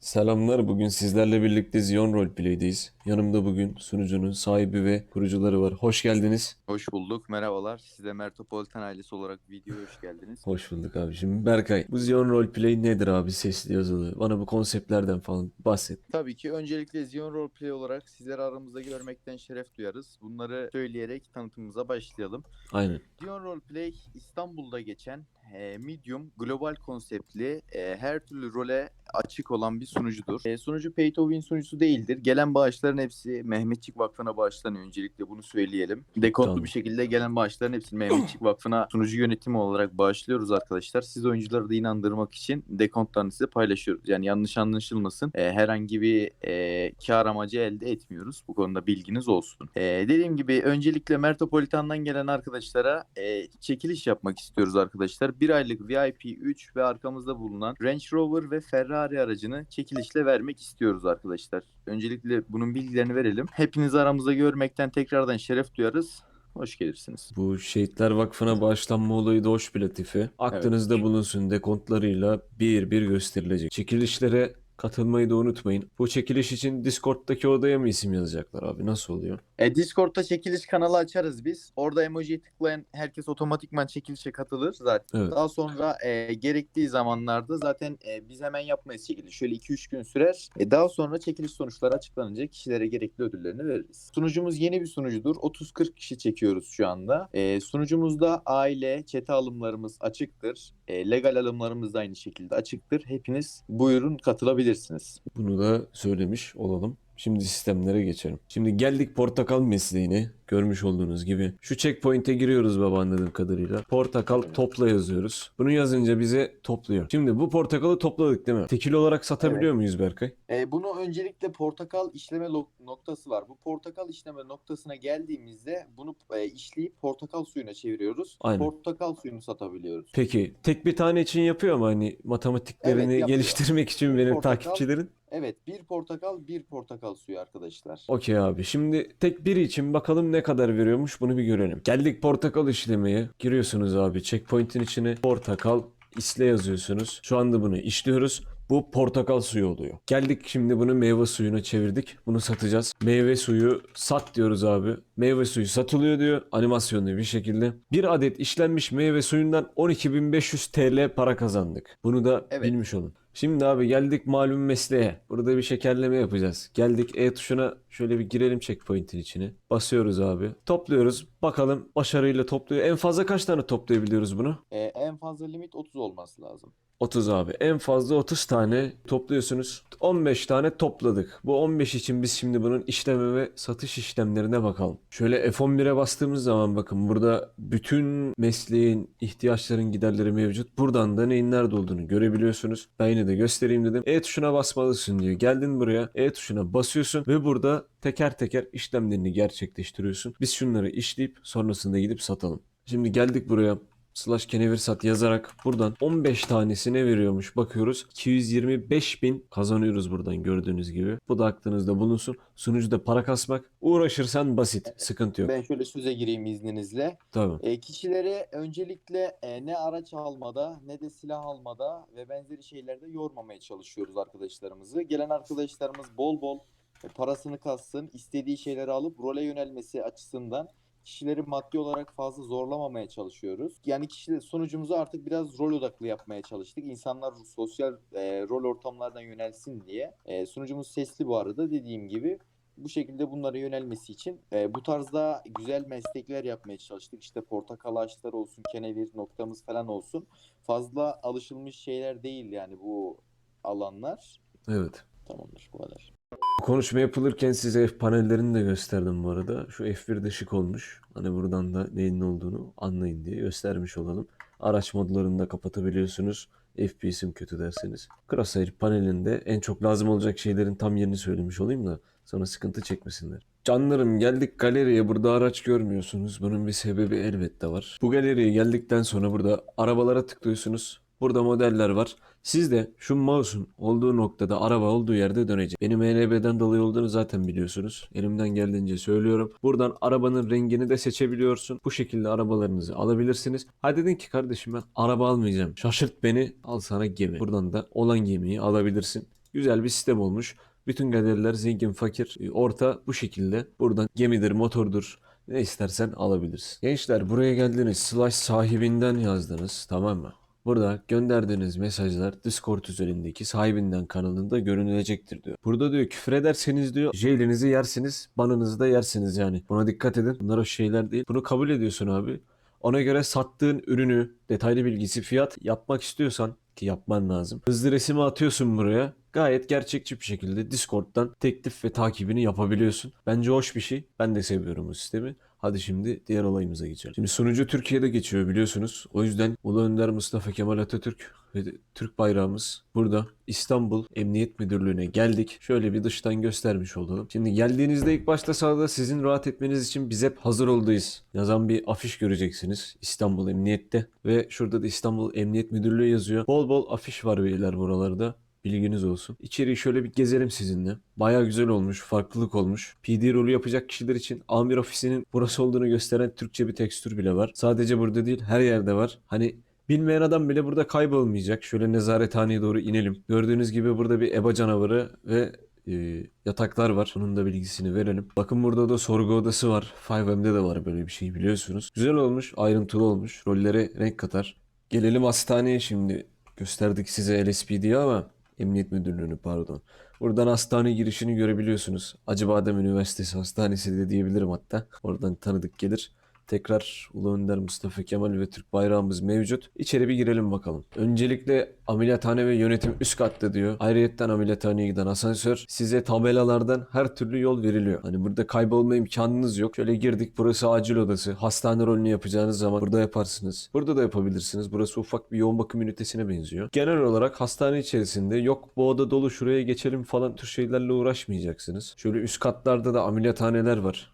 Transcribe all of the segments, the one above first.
Selamlar. Bugün sizlerle birlikte Zion Roleplay'deyiz. Yanımda bugün sunucunun sahibi ve kurucuları var. Hoş geldiniz. Hoş bulduk. Merhabalar. Siz de Mertopolitan ailesi olarak videoya hoş geldiniz. Hoş bulduk abi. Şimdi Berkay, bu Zion Roleplay nedir abi? Sesli yazılı. Bana bu konseptlerden falan bahset. Tabii ki öncelikle Zion Roleplay olarak sizleri aramızda görmekten şeref duyarız. Bunları söyleyerek tanıtımımıza başlayalım. Aynen. Zion Roleplay İstanbul'da geçen e, medium global konseptli e, her türlü role açık olan bir sunucudur. E, sunucu pay to win sunucusu değildir. Gelen bağışların hepsi Mehmetçik Vakfı'na bağışlanıyor. Öncelikle bunu söyleyelim. Dekontlu Tamam. bir şekilde gelen bağışların hepsini Mehmetçik Vakfı'na sunucu yönetimi olarak bağışlıyoruz arkadaşlar. Siz oyuncuları da inandırmak için dekontlarını size paylaşıyoruz. Yani yanlış anlaşılmasın. E, herhangi bir e, kar amacı elde etmiyoruz. Bu konuda bilginiz olsun. E, dediğim gibi öncelikle Mertopolitan'dan gelen arkadaşlara e, çekiliş yapmak istiyoruz arkadaşlar. Bir aylık VIP 3 ve arkamızda bulunan Range Rover ve Ferrari aracını çekilişle vermek istiyoruz arkadaşlar. Öncelikle bunun bilgilerini verelim. Hepinizi aramızda görmekten tekrardan şeref duyarız. Hoş gelirsiniz. Bu Şehitler Vakfı'na bağışlanma olayı da hoş bir latife. Aklınızda bulunsun dekontlarıyla bir bir gösterilecek. Çekilişlere katılmayı da unutmayın. Bu çekiliş için Discord'daki odaya mı isim yazacaklar abi? Nasıl oluyor? E, Discord'da çekiliş kanalı açarız biz. Orada emojiyi tıklayan herkes otomatikman çekilişe katılır zaten. Evet. Daha sonra e, gerektiği zamanlarda zaten e, biz hemen yapmayız çekiliş. Şöyle 2-3 gün sürer. E, daha sonra çekiliş sonuçları açıklanınca kişilere gerekli ödüllerini veririz. Sunucumuz yeni bir sunucudur. 30-40 kişi çekiyoruz şu anda. E, sunucumuzda aile, çete alımlarımız açıktır. E, legal alımlarımız da aynı şekilde açıktır. Hepiniz buyurun katılabilirsiniz. Bunu da söylemiş olalım. Şimdi sistemlere geçelim. Şimdi geldik portakal mesleğine. Görmüş olduğunuz gibi. Şu checkpoint'e giriyoruz baba anladığım kadarıyla. Portakal topla yazıyoruz. Bunu yazınca bize topluyor. Şimdi bu portakalı topladık değil mi? Tekil olarak satabiliyor muyuz Berkay? E, bunu öncelikle portakal işleme noktası var. Bu portakal işleme noktasına geldiğimizde bunu e, işleyip portakal suyuna çeviriyoruz. Aynen. Portakal suyunu satabiliyoruz. Peki tek bir tane için yapıyor mu hani matematiklerini Evet, yapıyor. geliştirmek için benim Portakal- takipçilerin? Evet, bir portakal, bir portakal suyu arkadaşlar. Okey abi. Şimdi tek biri için bakalım ne kadar veriyormuş bunu bir görelim. Geldik portakal işlemeye. Giriyorsunuz abi checkpoint'in içine. Portakal isle yazıyorsunuz. Şu anda bunu işliyoruz. Bu portakal suyu oluyor. Geldik şimdi bunu meyve suyuna çevirdik. Bunu satacağız. Meyve suyu sat diyoruz abi. Meyve suyu satılıyor diyor. Animasyonlu bir şekilde. Bir adet işlenmiş meyve suyundan 12.500 TL para kazandık. Bunu da Evet. bilmiş olun. Şimdi abi geldik malum mesleğe. Burada bir şekerleme yapacağız. Geldik E tuşuna şöyle bir girelim checkpoint'in içine. Basıyoruz abi. Topluyoruz. Bakalım başarıyla topluyor. En fazla kaç tane toplayabiliyoruz bunu? E, en fazla limit 30 olması lazım. 30 abi. En fazla 30 tane topluyorsunuz. 15 tane topladık. Bu 15 için biz şimdi bunun işleme ve satış işlemlerine bakalım. Şöyle F11'e bastığımız zaman bakın burada bütün mesleğin ihtiyaçların giderleri mevcut. Buradan da neyin nerede olduğunu görebiliyorsunuz. Ben yine de göstereyim dedim. E tuşuna basmalısın diyor. Geldin buraya E tuşuna basıyorsun ve burada teker teker işlemlerini gerçekleştiriyorsun. Biz şunları işleyip sonrasında gidip satalım. Şimdi geldik buraya slash kenevir sat yazarak buradan 15 tanesine veriyormuş. Bakıyoruz 225 bin kazanıyoruz buradan gördüğünüz gibi. Bu da aklınızda bulunsun. Sunucuda para kasmak uğraşırsan basit. Sıkıntı yok. Ben şöyle söze gireyim izninizle. Tamam. E, kişileri öncelikle e, ne araç almada ne de silah almada ve benzeri şeylerde yormamaya çalışıyoruz arkadaşlarımızı. Gelen arkadaşlarımız bol bol e, parasını kassın, istediği şeyleri alıp role yönelmesi açısından kişileri maddi olarak fazla zorlamamaya çalışıyoruz. Yani kişiler sunucumuzu artık biraz rol odaklı yapmaya çalıştık. İnsanlar sosyal e, rol ortamlardan yönelsin diye. E, sunucumuz sesli bu arada dediğim gibi bu şekilde bunlara yönelmesi için e, bu tarzda güzel meslekler yapmaya çalıştık. İşte portakal ağaçları olsun, kenevir noktamız falan olsun. Fazla alışılmış şeyler değil yani bu alanlar. Evet. Tamamdır bu kadar. Konuşma yapılırken size F panellerini de gösterdim bu arada. Şu F1 de şık olmuş. Hani buradan da neyin ne olduğunu anlayın diye göstermiş olalım. Araç modlarını da kapatabiliyorsunuz. FPS'im kötü derseniz. Crosshair panelinde en çok lazım olacak şeylerin tam yerini söylemiş olayım da sonra sıkıntı çekmesinler. Canlarım geldik galeriye burada araç görmüyorsunuz. Bunun bir sebebi elbette var. Bu galeriye geldikten sonra burada arabalara tıklıyorsunuz. Burada modeller var. Siz de şu mouse'un olduğu noktada araba olduğu yerde dönecek. Benim ENB'den dolayı olduğunu zaten biliyorsunuz. Elimden geldiğince söylüyorum. Buradan arabanın rengini de seçebiliyorsun. Bu şekilde arabalarınızı alabilirsiniz. Ha dedin ki kardeşim ben araba almayacağım. Şaşırt beni al sana gemi. Buradan da olan gemiyi alabilirsin. Güzel bir sistem olmuş. Bütün galeriler zengin, fakir, e, orta bu şekilde. Buradan gemidir, motordur, ne istersen alabilirsin. Gençler buraya geldiniz. Slash sahibinden yazdınız. Tamam mı? Burada gönderdiğiniz mesajlar Discord üzerindeki sahibinden kanalında görünecektir diyor. Burada diyor küfür ederseniz diyor jailinizi yersiniz, banınızı da yersiniz yani. Buna dikkat edin. Bunlar o şeyler değil. Bunu kabul ediyorsun abi. Ona göre sattığın ürünü, detaylı bilgisi, fiyat yapmak istiyorsan ki yapman lazım. Hızlı resimi atıyorsun buraya. Gayet gerçekçi bir şekilde Discord'dan teklif ve takibini yapabiliyorsun. Bence hoş bir şey. Ben de seviyorum bu sistemi. Hadi şimdi diğer olayımıza geçelim. Şimdi sunucu Türkiye'de geçiyor biliyorsunuz. O yüzden Ulu Önder Mustafa Kemal Atatürk ve Türk bayrağımız burada İstanbul Emniyet Müdürlüğü'ne geldik. Şöyle bir dıştan göstermiş olalım. Şimdi geldiğinizde ilk başta sağda sizin rahat etmeniz için biz hep hazır olduyuz. Yazan bir afiş göreceksiniz İstanbul Emniyet'te. Ve şurada da İstanbul Emniyet Müdürlüğü yazıyor. Bol bol afiş var beyler buralarda. Bilginiz olsun. İçeriği şöyle bir gezelim sizinle. Baya güzel olmuş, farklılık olmuş. PD rolü yapacak kişiler için amir ofisinin burası olduğunu gösteren Türkçe bir tekstür bile var. Sadece burada değil, her yerde var. Hani bilmeyen adam bile burada kaybolmayacak. Şöyle nezarethaneye doğru inelim. Gördüğünüz gibi burada bir EBA canavarı ve e, yataklar var. Bunun da bilgisini verelim. Bakın burada da sorgu odası var. 5M'de de var böyle bir şey biliyorsunuz. Güzel olmuş, ayrıntılı olmuş. Rollere renk katar. Gelelim hastaneye şimdi. Gösterdik size LSPD'yi ama Emniyet Müdürlüğü'nü pardon. Buradan hastane girişini görebiliyorsunuz. Acıbadem Üniversitesi Hastanesi de diyebilirim hatta. Oradan tanıdık gelir. Tekrar Ulu Önder Mustafa Kemal ve Türk bayrağımız mevcut. İçeri bir girelim bakalım. Öncelikle ameliyathane ve yönetim üst katta diyor. Ayrıyetten ameliyathaneye giden asansör. Size tabelalardan her türlü yol veriliyor. Hani burada kaybolma imkanınız yok. Şöyle girdik burası acil odası. Hastane rolünü yapacağınız zaman burada yaparsınız. Burada da yapabilirsiniz. Burası ufak bir yoğun bakım ünitesine benziyor. Genel olarak hastane içerisinde yok bu oda dolu şuraya geçelim falan tür şeylerle uğraşmayacaksınız. Şöyle üst katlarda da ameliyathaneler var.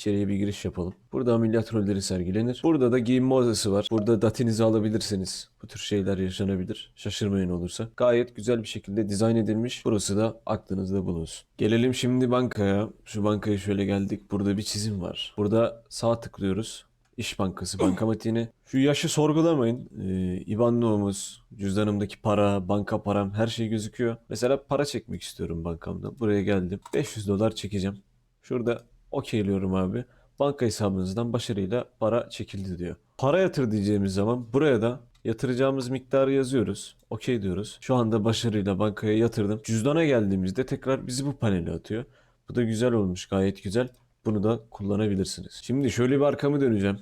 İçeriye bir giriş yapalım. Burada ameliyat rolleri sergilenir. Burada da giyinme odası var. Burada datinizi alabilirsiniz. Bu tür şeyler yaşanabilir. Şaşırmayın olursa. Gayet güzel bir şekilde dizayn edilmiş. Burası da aklınızda bulunsun. Gelelim şimdi bankaya. Şu bankaya şöyle geldik. Burada bir çizim var. Burada sağ tıklıyoruz. İş Bankası bankamatiğine. Şu yaşı sorgulamayın. Ee, IBAN numaramız, cüzdanımdaki para, banka param her şey gözüküyor. Mesela para çekmek istiyorum bankamdan. Buraya geldim. 500 dolar çekeceğim. Şurada okeyliyorum abi. Banka hesabınızdan başarıyla para çekildi diyor. Para yatır diyeceğimiz zaman buraya da yatıracağımız miktarı yazıyoruz. Okey diyoruz. Şu anda başarıyla bankaya yatırdım. Cüzdana geldiğimizde tekrar bizi bu panele atıyor. Bu da güzel olmuş gayet güzel. Bunu da kullanabilirsiniz. Şimdi şöyle bir arkamı döneceğim.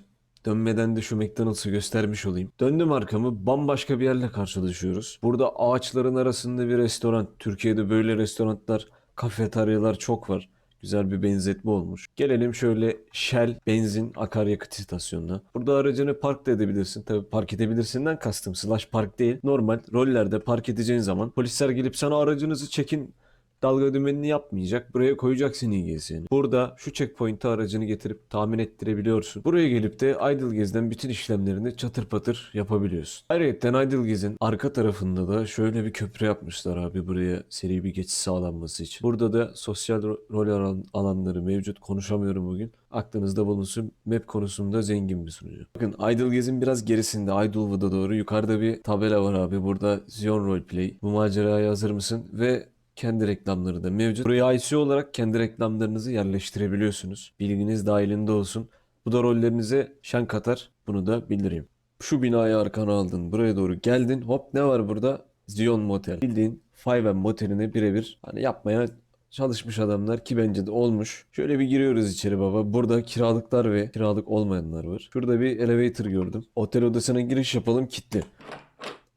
Dönmeden de şu McDonald's'ı göstermiş olayım. Döndüm arkamı bambaşka bir yerle karşılaşıyoruz. Burada ağaçların arasında bir restoran. Türkiye'de böyle restoranlar, kafeteryalar çok var. Güzel bir benzetme olmuş. Gelelim şöyle Shell benzin akaryakıt istasyonuna. Burada aracını park da edebilirsin. Tabi park edebilirsinden kastım slash park değil. Normal rollerde park edeceğin zaman polisler gelip sana aracınızı çekin dalga dümenini yapmayacak. Buraya koyacaksın İGS'ni. Burada şu checkpoint'e aracını getirip tahmin ettirebiliyorsun. Buraya gelip de Idlegez'den bütün işlemlerini çatır patır yapabiliyorsun. Ayrıca Idlegez'in arka tarafında da şöyle bir köprü yapmışlar abi buraya seri bir geçiş sağlanması için. Burada da sosyal ro- rol alan- alanları mevcut. Konuşamıyorum bugün. Aklınızda bulunsun. Map konusunda zengin bir sunucu. Bakın Idlegez'in biraz gerisinde Idlewood'a doğru yukarıda bir tabela var abi. Burada Zion Roleplay. Bu maceraya hazır mısın? Ve kendi reklamları da mevcut. Buraya IC olarak kendi reklamlarınızı yerleştirebiliyorsunuz. Bilginiz dahilinde olsun. Bu da rollerinize şen katar. Bunu da bildireyim. Şu binayı arkana aldın. Buraya doğru geldin. Hop ne var burada? Zion Motel. Bildiğin 5M motelini birebir hani yapmaya çalışmış adamlar ki bence de olmuş. Şöyle bir giriyoruz içeri baba. Burada kiralıklar ve kiralık olmayanlar var. Şurada bir elevator gördüm. Otel odasına giriş yapalım kilitli.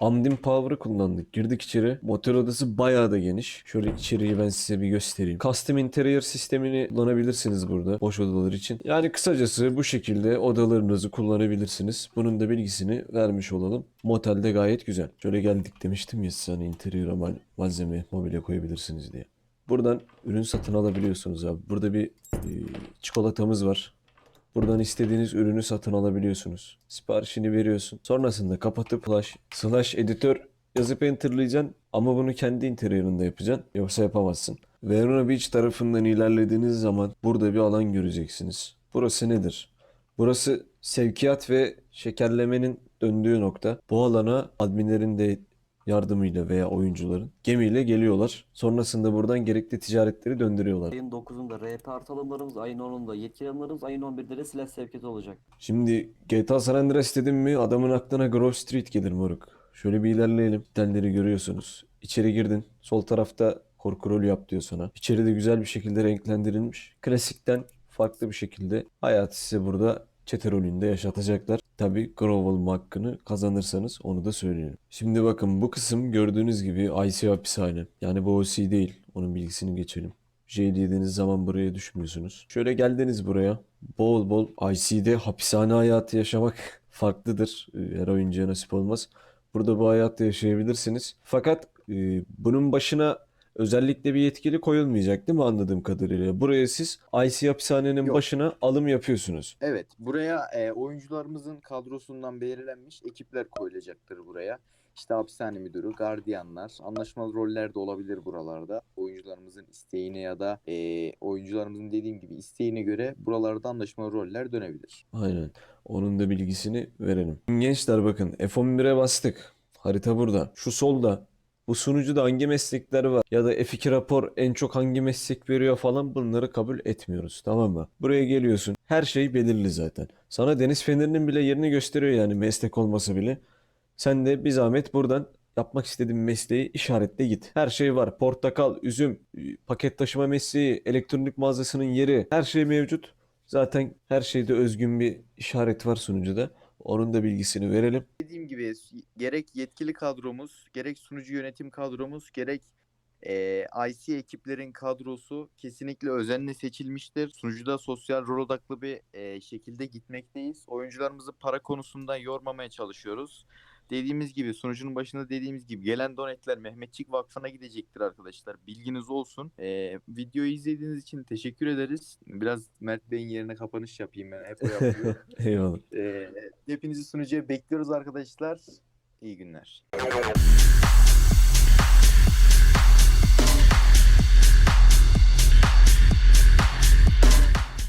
Amdin Power'ı kullandık. Girdik içeri. Motel odası bayağı da geniş. Şöyle içeriği ben size bir göstereyim. Custom Interior sistemini kullanabilirsiniz burada. Boş odalar için. Yani kısacası bu şekilde odalarınızı kullanabilirsiniz. Bunun da bilgisini vermiş olalım. Motelde gayet güzel. Şöyle geldik demiştim ya size hani interior mal malzeme, mobilya koyabilirsiniz diye. Buradan ürün satın alabiliyorsunuz abi. Burada bir e, çikolatamız var. Buradan istediğiniz ürünü satın alabiliyorsunuz. Siparişini veriyorsun. Sonrasında kapatıp slash, slash editör yazıp enterlayacaksın. Ama bunu kendi interiorında yapacaksın. Yoksa yapamazsın. Verona Beach tarafından ilerlediğiniz zaman burada bir alan göreceksiniz. Burası nedir? Burası sevkiyat ve şekerlemenin döndüğü nokta. Bu alana adminlerin de yardımıyla veya oyuncuların gemiyle geliyorlar. Sonrasında buradan gerekli ticaretleri döndürüyorlar. Ayın 9'unda RP artı alımlarımız, ayın 10'unda yetkili alımlarımız, ayın 11'de de silah sevkiyatı olacak. Şimdi GTA San Andreas dedim mi adamın aklına Grove Street gelir moruk. Şöyle bir ilerleyelim. Telleri görüyorsunuz. İçeri girdin. Sol tarafta korku rolü yap diyor sana. İçeride güzel bir şekilde renklendirilmiş. Klasikten farklı bir şekilde hayatı size burada çete rolünde yaşatacaklar. Tabi Grove olma hakkını kazanırsanız onu da söyleyelim. Şimdi bakın bu kısım gördüğünüz gibi IC hapishane. Yani bu OC değil. Onun bilgisini geçelim. J dediğiniz zaman buraya düşmüyorsunuz. Şöyle geldiniz buraya. Bol bol IC'de hapishane hayatı yaşamak farklıdır. Ee, Her oyuncuya nasip olmaz. Burada bu hayatı yaşayabilirsiniz. Fakat e, bunun başına özellikle bir yetkili koyulmayacak değil mi anladığım kadarıyla? Buraya siz IC hapishanenin Yok. başına alım yapıyorsunuz. Evet, buraya e, oyuncularımızın kadrosundan belirlenmiş ekipler koyulacaktır buraya. İşte hapishane müdürü, gardiyanlar, anlaşmalı roller de olabilir buralarda. Oyuncularımızın isteğine ya da e, oyuncularımızın dediğim gibi isteğine göre buralarda anlaşmalı roller dönebilir. Aynen. Onun da bilgisini verelim. Gençler bakın F11'e bastık. Harita burada. Şu solda. Bu sunucuda hangi meslekler var ya da F2 rapor en çok hangi meslek veriyor falan bunları kabul etmiyoruz tamam mı? Buraya geliyorsun. Her şey belirli zaten. Sana deniz fenerinin bile yerini gösteriyor yani meslek olması bile. Sen de bir zahmet buradan yapmak istediğin mesleği işaretle git. Her şey var. Portakal, üzüm, paket taşıma mesleği, elektronik mağazasının yeri her şey mevcut. Zaten her şeyde özgün bir işaret var sunucuda. Onun da bilgisini verelim. Dediğim gibi gerek yetkili kadromuz, gerek sunucu yönetim kadromuz, gerek e, IC ekiplerin kadrosu kesinlikle özenle seçilmiştir. Sunucuda sosyal rol odaklı bir e, şekilde gitmekteyiz. Oyuncularımızı para konusunda yormamaya çalışıyoruz. Dediğimiz gibi sunucunun başında dediğimiz gibi gelen donetler Mehmetçik Vakfı'na gidecektir arkadaşlar. Bilginiz olsun. E, videoyu izlediğiniz için teşekkür ederiz. Biraz Mert Bey'in yerine kapanış yapayım ben. Hep o yapıyor. Eyvallah. e, hepinizi sunucuya bekliyoruz arkadaşlar. İyi günler.